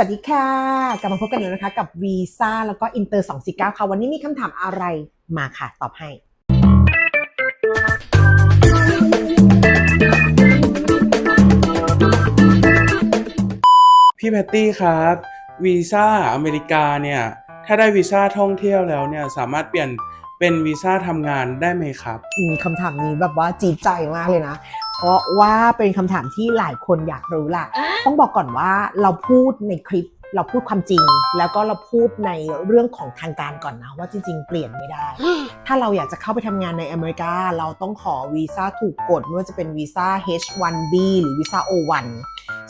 สวัสดีค่ะ กลับมาพบกันแล้วนะคะกับวีซ่าแล้วก็อินเตอร์249 ค่ะ วันนี้มีคำถามอะไรมาค่ะ ตอบให้ พี่แพตตี้ครับวีซ่าอเมริกาเนี่ย ถ้าได้วีซ่าท่องเที่ยวแล้วเนี่ย สามารถเปลี่ยนเป็นวีซ่าทำงานได้ไหมครับอืมคำถามนี้แบบว่าจีดใจมากเลยนะ เพราะว่าเป็นคำถามที่หลายคนอยากรู้แหละ ต้องบอกก่อนว่าเราพูดในคลิปเราพูดความจริง แล้วก็เราพูดในเรื่องของทางการก่อนนะว่าจริง ๆ เปลี่ยนไม่ได้ ถ้าเราอยากจะเข้าไปทำงานในอเมริกา เราต้องขอวีซ่าถูกกฎไม่ว่าจะเป็นวีซ่า H1B หรือวีซ่า O1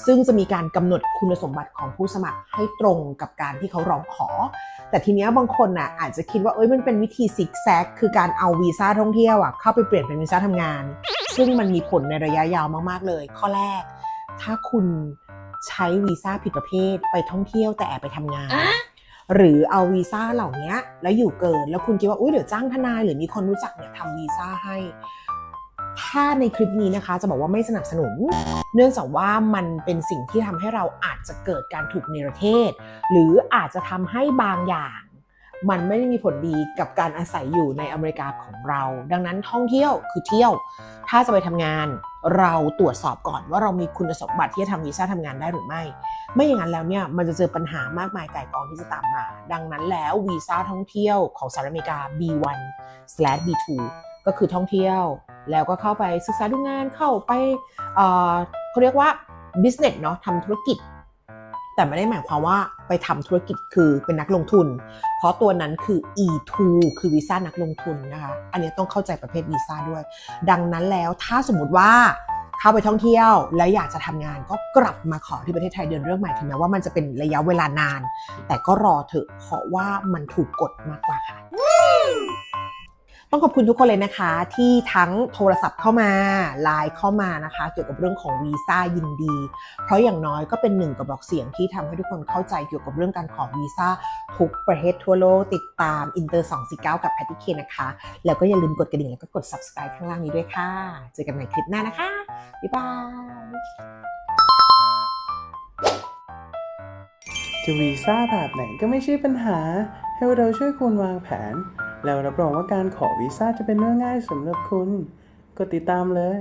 ซึ่งจะมีการกำหนดคุณสมบัติของผู้สมัครให้ตรงกับการที่เขาร้องขอ แต่ทีเนี้ยบางคนน่ะอาจจะคิดว่าเอ้ยมันเป็นวิธีซิกแซกคือการเอาวีซ่าท่องเที่ยวอะเข้าไปเปลี่ยนเป็นวีซ่าทำงาน ซึ่งมันมีผลในระยะยาวมากๆเลย ข้อแรก ถ้าคุณ ใช้วีซ่าผิดประเภทไปท่องเที่ยวแต่แอบไปทำงาน หรือเอาวีซ่าเหล่านี้แล้วอยู่เกิน แล้วคุณคิดว่าอุ้ยเดี๋ยวจ้างทนายหรือมีคนรู้จักเนี่ยทำวีซ่าให้ ถ้าในคลิปนี้นะคะจะบอกว่าไม่สนับสนุน เนื่องจากว่ามันเป็นสิ่งที่ทำให้เราอาจจะเกิดการถูกเนรเทศ หรืออาจจะทำให้บางอย่าง มันไม่ได้มีผลดีกับการอาศัยอยู่ในอเมริกาของเรา ดังนั้นท่องเที่ยวคือเที่ยว ถ้าจะไปทำงานเราตรวจสอบก่อนว่าเรามีคุณสมบัติที่จะทำวีซ่าทำงานได้หรือไม่ ไม่อย่างนั้นแล้วเนี่ยมันจะเจอปัญหามากมายไก่กองที่จะตามมา ดังนั้นแล้ววีซ่าท่องเที่ยวของสหรัฐอเมริกา B1/B2 ก็คือท่องเที่ยว แล้วก็เข้าไปศึกษาดูงานเข้าไปเอ่อเขาเรียกว่า business เนาะทำธุรกิจ แต่ไม่ได้หมายความว่าไปทำธุรกิจคือเป็นนักลงทุน เพราะตัวนั้นคือ E2 คือวีซ่านักลงทุนนะคะ อันนี้ต้องเข้าใจประเภทวีซ่าด้วย ดังนั้นแล้วถ้าสมมติว่าเข้าไปท่องเที่ยวแล้วอยากจะทำงานก็กลับมาขอที่ประเทศไทยเดินเรื่องใหม่ถึงแม้ว่ามันจะเป็นระยะเวลานาน แต่ก็รอเถอะเพราะว่ามันถูกกฎมากกว่าค่ะ ต้องขอบคุณทุกคนเลยนะคะที่ทั้งโทรศัพท์เข้ามาไลน์เข้ามานะคะ เกี่ยวกับเรื่องของวีซ่ายินดี เพราะอย่างน้อยก็เป็นหนึ่งกระบอกเสียงที่ทำให้ทุกคนเข้าใจเกี่ยวกับเรื่องการขอวีซ่าทุกประเทศทั่วโลกติดตาม Inter 249กับแพทติเคนะคะ แล้วก็อย่าลืมกดกระดิ่งแล้วก็กด subscribe ข้างล่างนี้ด้วยค่ะ เจอกันใหม่คลิปหน้านะคะ บ๊ายบายจะวีซ่าแบบไหนก็ไม่ใช่ปัญหา ให้เราช่วยคุณวางแผน แล้วรับรองว่าการขอวีซ่าจะเป็นเรื่องง่ายสำหรับคุณ กดติดตามเลย